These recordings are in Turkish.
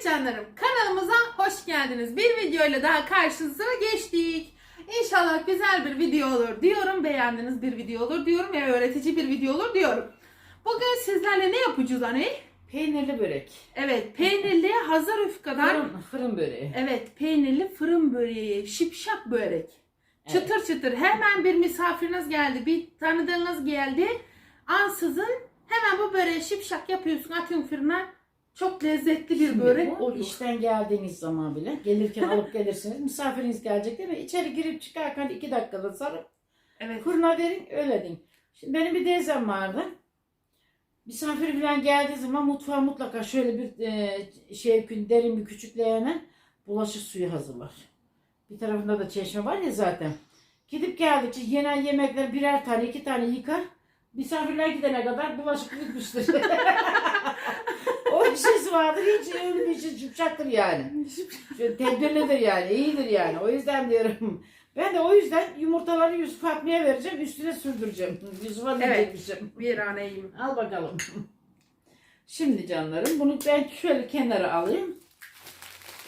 Evet canlarım kanalımıza hoş geldiniz. Bir videoyla daha karşınıza geçtik. İnşallah güzel bir video olur diyorum. Beğendiğiniz bir video olur diyorum ve öğretici bir video olur diyorum. Bugün sizlerle ne yapacağız anne? Peynirli börek. Evet peynirli hazır üfkadan. Fırın, fırın böreği. Evet peynirli fırın böreği, şipşak börek. Evet. Çıtır çıtır hemen bir misafiriniz geldi, bir tanıdığınız geldi. Ansızın hemen bu böreği şipşak yapıyorsun, atıyorsun fırına. Çok lezzetli bir Şimdi börek bu oluyor. işten geldiğiniz zaman bile gelirken alıp gelirsiniz. Misafiriniz gelecek değil mi? İçeri girip çıkarken iki dakikada sarıp Evet. fırına verin öyle deyin. Şimdi benim bir teyzem vardı. Misafir falan geldiği zaman mutfağa mutlaka şöyle bir e, şey derin bir küçük leğene bulaşık suyu hazırlar. Bir tarafında da çeşme var ya zaten. Gidip geldikçe yenen yemekler birer tane iki tane yıkar. Misafirler gidene kadar bulaşık bitmiştir. işesi vardır hiç öyle bir şey yumuşaktır yani. Şöyle tedbirlidir yani iyidir yani. O yüzden diyorum. Ben de o yüzden yumurtaları Yusuf Fatma'ya vereceğim üstüne sürdüreceğim. Yusuf'a Evet. diyecekmişim. Bir aneyim. Al bakalım. Şimdi canlarım bunu ben şöyle kenara alayım.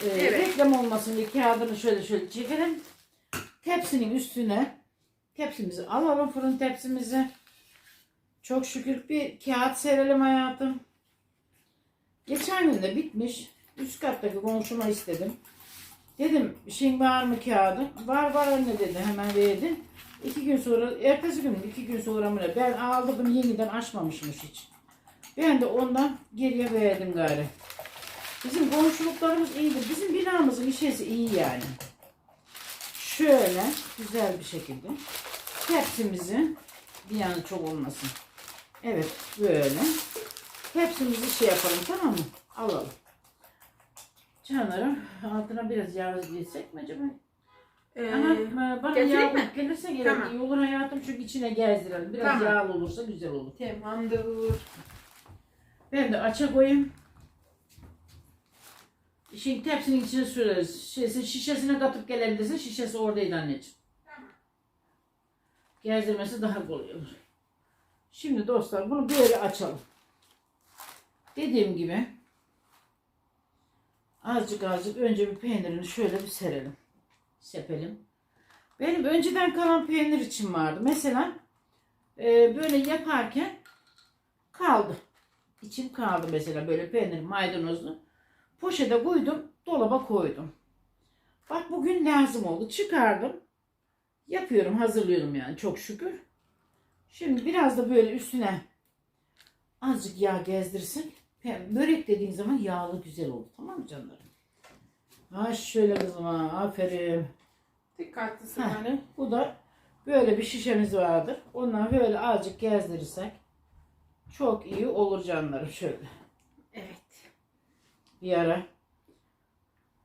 Ee, Evet. Reklam olmasın diye kağıdını şöyle şöyle çekelim. Tepsinin üstüne tepsimizi alalım fırın tepsimizi. Çok şükür bir kağıt serelim hayatım. Geçen gün de bitmiş. Üst kattaki komşuma istedim. Dedim şeyin var mı kağıdı? Var var anne dedi hemen verdim. İki gün sonra, ertesi gün iki gün sonra mı? Ben aldım yeniden açmamışmış hiç. Ben de ondan geriye verdim gari. Bizim komşuluklarımız iyidir. Bizim binamızın işesi iyi yani. Şöyle güzel bir şekilde tepsimizi bir yanı çok olmasın. Evet böyle. Hepsimizi şey yapalım tamam mı? Alalım. Canlarım altına biraz yağ girsek mi acaba? Ee, e, bana getireyim yağ mi? gelirse gerek Tamam. iyi olur hayatım çünkü içine gezdirelim. Biraz Tamam. yağlı olursa güzel olur. tamamdır. Ben de aça koyayım. Şimdi tepsinin içine süreriz. Şişesi, şişesine katıp gelebilirsin. Şişesi oradaydı anneciğim. Gezdirmesi daha kolay olur. Şimdi dostlar bunu böyle açalım. Dediğim gibi azıcık azıcık önce bir peynirini şöyle bir serelim. Sepelim. Benim önceden kalan peynir için vardı. Mesela e, böyle yaparken kaldı. İçim kaldı mesela böyle peynir maydanozlu. Poşete koydum, dolaba koydum. Bak bugün lazım oldu. Çıkardım. Yapıyorum, hazırlıyorum yani çok şükür. Şimdi biraz da böyle üstüne azıcık yağ gezdirsin. Pe- Börek dediğin zaman yağlı güzel olur. Tamam mı canlarım? Ha şöyle kızıma aferin. Dikkatlisin Heh. anne. Bu da böyle bir şişemiz vardır. Ondan böyle azıcık gezdirirsek çok iyi olur canlarım şöyle. Evet. Bir ara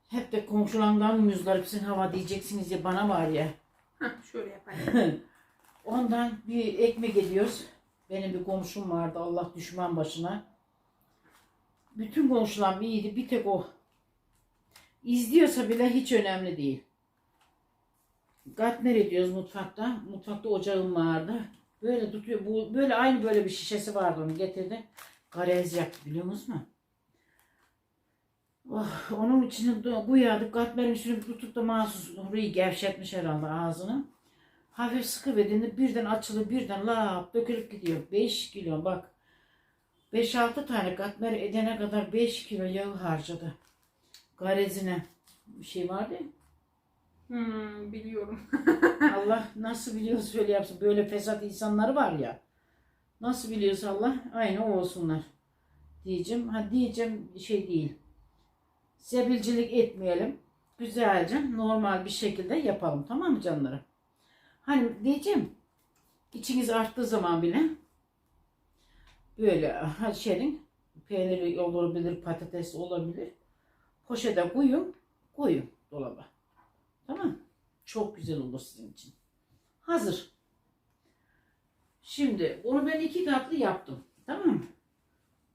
hep de komşularımdan müzdarip sen hava diyeceksiniz ya bana var ya. Hah, şöyle yapayım. Ondan bir ekmek ediyoruz. Benim bir komşum vardı Allah düşman başına. Bütün komşularım iyiydi bir tek o. İzliyorsa bile hiç önemli değil. Katmer ediyoruz mutfakta. Mutfakta ocağım vardı. Böyle tutuyor. Bu böyle aynı böyle bir şişesi vardı onu getirdi. Garez yaptı biliyor musun? Oh, onun içine de- bu yağdı katmerin üstüne tutup da mahsus orayı gevşetmiş herhalde ağzını. Hafif sıkı verdiğinde birden açılır birden lap dökülüp gidiyor. 5 kilo bak. 5-6 tane katmer edene kadar 5 kilo yağ harcadı. Garezine bir şey vardı ya. Hmm, biliyorum. Allah nasıl biliyorsa şöyle yapsın. Böyle fesat insanları var ya. Nasıl biliyorsa Allah aynı o olsunlar. Diyeceğim. Ha diyeceğim şey değil. Sebilcilik etmeyelim. Güzelce normal bir şekilde yapalım. Tamam mı canlarım? Hani diyeceğim. içiniz arttığı zaman bile böyle ha şeyin peyniri olabilir, patates olabilir. Poşete koyun, koyun dolaba. Tamam? Çok güzel olur sizin için. Hazır. Şimdi bunu ben iki katlı yaptım. Tamam mı?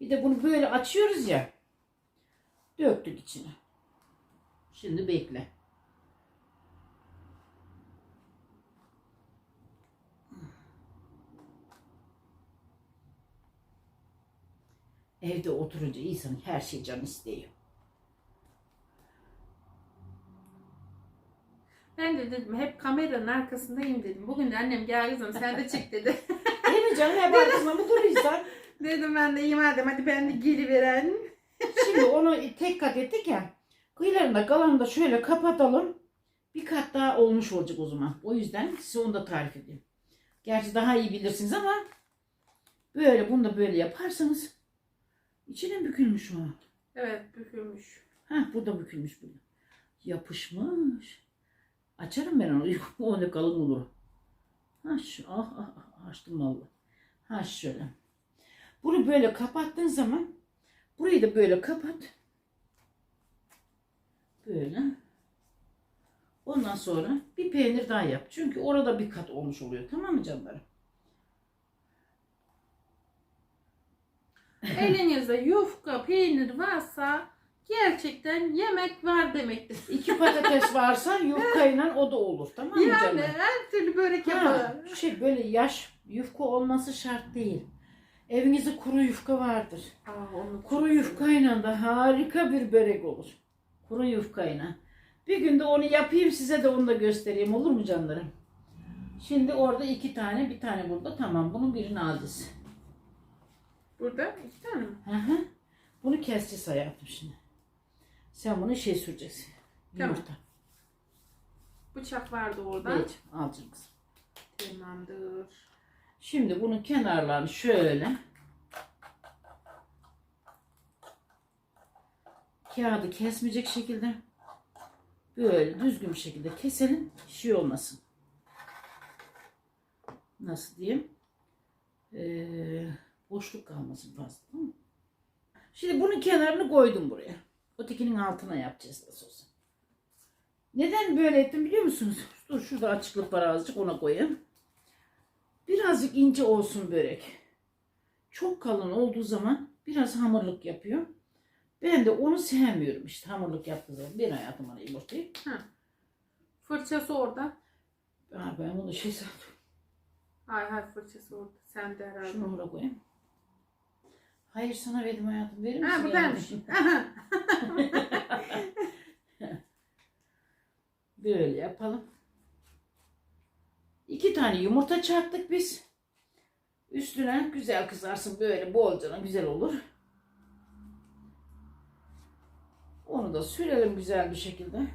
Bir de bunu böyle açıyoruz ya. Döktük içine. Şimdi bekle. Evde oturunca insanın her şey can istiyor. Ben de dedim hep kameranın arkasındayım dedim. Bugün de annem gel kızım sen de çık dedi. Değil mi canım? Hep arkasına mı duruyorsan? dedim ben de iyi madem hadi ben de geliveren. Şimdi onu tek kat ettik ya. Kıyılarında kalanını da şöyle kapatalım. Bir kat daha olmuş olacak o zaman. O yüzden size onu da tarif edeyim. Gerçi daha iyi bilirsiniz ama böyle bunu da böyle yaparsanız içine bükülmüş o. Evet bükülmüş. Ha bu da bükülmüş böyle. Yapışmış. Açarım ben onu. o ne kalın olur. Ha şu ah ah ah açtım valla. Ha şöyle. Bunu böyle kapattığın zaman burayı da böyle kapat. Böyle. Ondan sonra bir peynir daha yap. Çünkü orada bir kat olmuş oluyor. Tamam mı canlarım? Elinizde yufka, peynir varsa gerçekten yemek var demektir. İki patates varsa yufkayla o da olur. Tamam mı Yani canım? her türlü börek Ha, yapılır. şey böyle yaş yufka olması şart değil. Evinizde kuru yufka vardır. Aa, onu Kuru yufkayla da harika bir börek olur. Kuru yufkayla. Bir gün de onu yapayım size de onu da göstereyim olur mu canlarım? Şimdi orada iki tane bir tane burada tamam bunun birini alacağız. Burada iki tane mi? Hı hı. Bunu keseceğiz hayatım şimdi. Sen bunu şey süreceksin. Tamam. Yumurta. Bıçak vardı orada. Geç alacaksın kızım. Tamamdır. Şimdi bunun kenarlarını şöyle kağıdı kesmeyecek şekilde böyle düzgün bir şekilde keselim şey olmasın. Nasıl diyeyim? Ee, boşluk kalmasın fazla. Tamam mı? Şimdi bunun kenarını koydum buraya. Ötekinin altına yapacağız nasıl olsa. Neden böyle ettim biliyor musunuz? Dur şurada açıklık var azıcık ona koyayım. Birazcık ince olsun börek. Çok kalın olduğu zaman biraz hamurluk yapıyor. Ben de onu sevmiyorum işte hamurluk yaptığı zaman. Bir hayatım bana yumurtayı. Fırçası orada. Ha, ben bunu şey sandım. Hay hay fırçası orada. Sen de herhalde. Şunu buraya koyayım. Hayır sana verdim hayatım. Verir misin? Ha yavrum? Aha. Böyle yapalım. İki tane yumurta çarptık biz. Üstüne güzel kızarsın böyle bolcana güzel olur. Onu da sürelim güzel bir şekilde.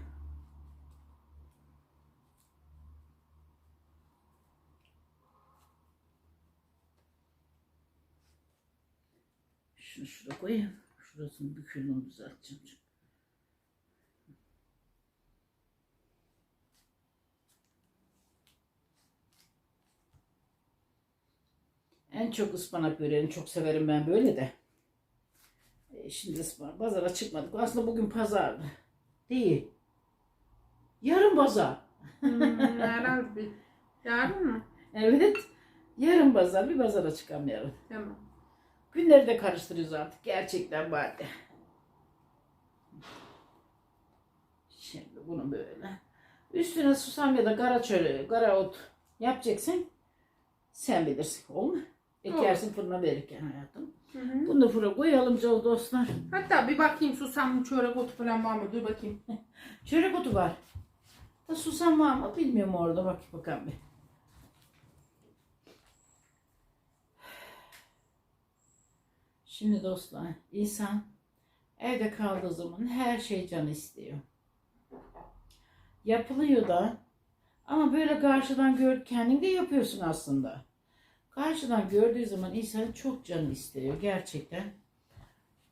Şunu şuraya koyayım. Şurasını bükülünü düzelteceğim. En çok ıspanak böreğini çok severim ben böyle de. E, şimdi ıspanak pazara çıkmadık. Aslında bugün pazardı. Değil. Yarın pazar. Hmm, herhalde bir. Yarın mı? Evet. Yarın pazar. Bir pazara çıkamayalım. Tamam. Günleri de karıştırıyoruz artık. Gerçekten bari. Şimdi bunu böyle. Üstüne susam ya da kara çörü, kara ot yapacaksın. Sen bilirsin. Olur mu? Ekersin fırına verirken hayatım. Hı hı. Bunu da fırına koyalım canım dostlar. Hatta bir bakayım susam çörek otu falan var mı? Dur bakayım. Çörek otu var. Da susam var mı bilmiyorum orada. Bak bakalım bir. Şimdi dostlar insan evde kaldığı zaman her şey canı istiyor. Yapılıyor da ama böyle karşıdan gör kendin de yapıyorsun aslında. Karşıdan gördüğü zaman insanın çok canı istiyor gerçekten.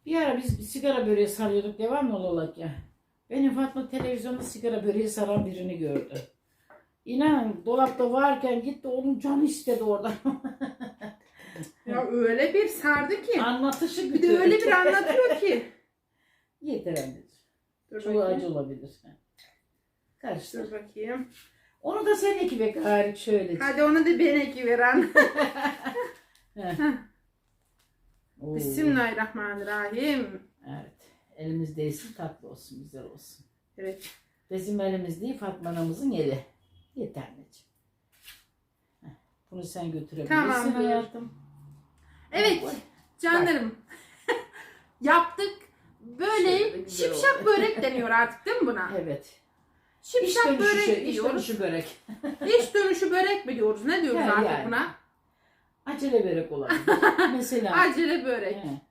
Bir ara biz bir sigara böreği sarıyorduk devam olarak ya. Benim Fatma televizyonda sigara böreği saran birini gördü. İnan dolapta varken gitti onun canı istedi orada. Ya öyle bir sardı ki. Anlatışı Bir de öyle bir anlatıyor ki. Yeter anneciğim. Dur bakayım. acı olabilir. Karıştır. Dur bakayım. Onu da sen iki bek hariç şöyle. Hadi onu da ben ekiveren. Oo. Bismillahirrahmanirrahim. Evet. Elimiz değsin tatlı olsun güzel olsun. Evet. Bizim elimiz değil Fatma anamızın eli. Yeter anneciğim. Heh, Bunu sen götürebilirsin Tamam, buyur. hayatım. Evet canlarım. Yaptık. Böyle güzel şipşak oldu. börek deniyor artık değil mi buna? Evet. İş Şipşak dönüşü, börek şey, iş diyoruz. dönüşü börek. İş dönüşü börek mi diyoruz? Ne diyoruz He, artık yani. buna? Acele börek olabilir. Mesela. Acele börek. He.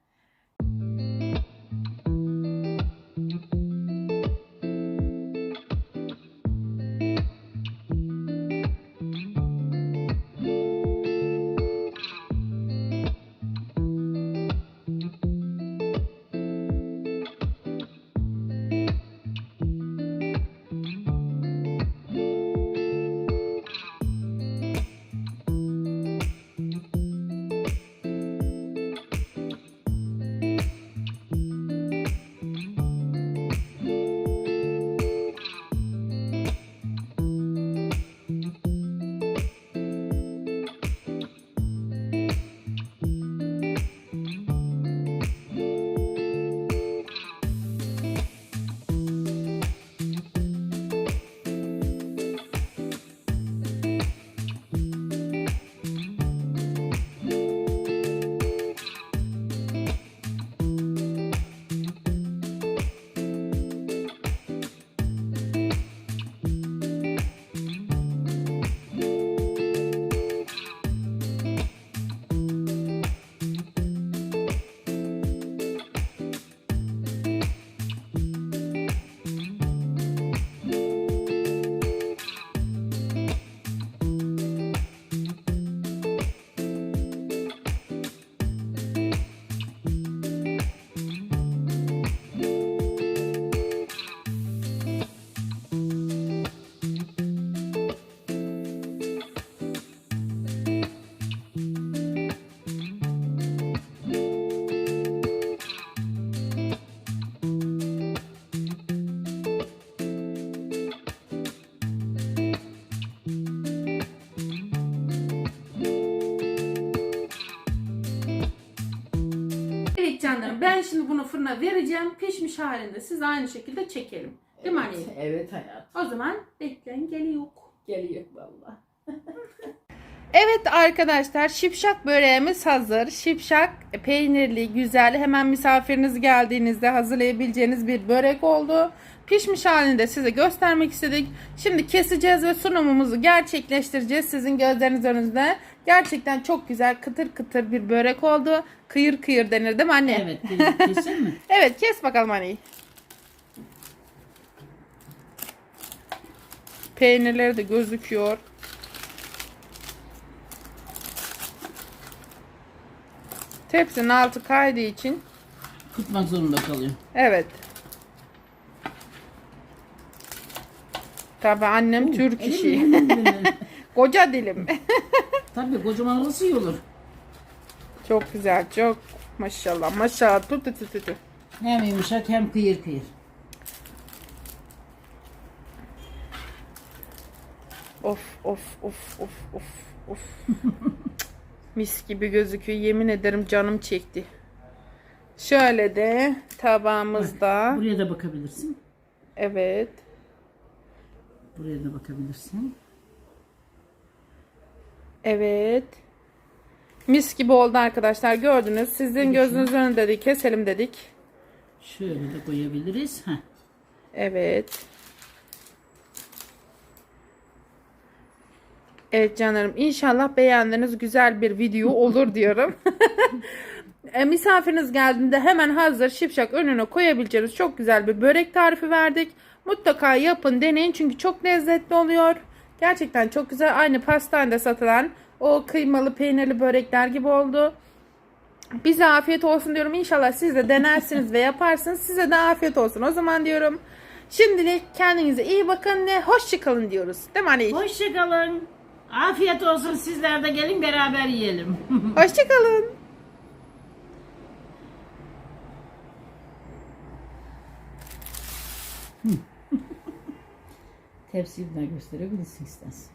Canlarım ben şimdi bunu fırına vereceğim. Pişmiş halinde siz aynı şekilde çekelim. Değil mi anne? Evet, evet hayat. O zaman bekleyin geliyor. Geliyor valla. Evet arkadaşlar şipşak böreğimiz hazır. Şipşak peynirli, güzel hemen misafiriniz geldiğinizde hazırlayabileceğiniz bir börek oldu. Pişmiş halini de size göstermek istedik. Şimdi keseceğiz ve sunumumuzu gerçekleştireceğiz sizin gözleriniz önünde. Gerçekten çok güzel kıtır kıtır bir börek oldu. Kıyır kıyır denir değil mi anne? Evet kesin mi? Evet kes bakalım anneyi. Peynirleri de gözüküyor. Tepsinin altı kaydığı için Tutmak zorunda kalıyor. evet. Tabii annem Türk işi. Koca dilim. Tabii kocaman olursa iyi olur. çok güzel çok. Maşallah maşallah. Tut tut tut tut. Hem yumuşak hem kıyır kıyır. Of of of of of of. Mis gibi gözüküyor. Yemin ederim canım çekti. Şöyle de tabağımızda. Buraya da bakabilirsin. Evet. Buraya da bakabilirsin. Evet. Mis gibi oldu arkadaşlar. Gördünüz. Sizin gözünüz önünde de keselim dedik. Şöyle de koyabiliriz. Heh. Evet. Evet canlarım inşallah beğendiniz güzel bir video olur diyorum. e, misafiriniz geldiğinde hemen hazır şipşak önüne koyabileceğiniz çok güzel bir börek tarifi verdik. Mutlaka yapın deneyin çünkü çok lezzetli oluyor. Gerçekten çok güzel aynı pastanede satılan o kıymalı peynirli börekler gibi oldu. Bize afiyet olsun diyorum. İnşallah siz de denersiniz ve yaparsınız. Size de afiyet olsun. O zaman diyorum. Şimdilik kendinize iyi bakın ve hoşçakalın diyoruz. Değil mi anne? Hoşçakalın. Afiyet olsun sizler de gelin beraber yiyelim. Hoşçakalın. Tepsiyi daha gösterebilirsin istersen.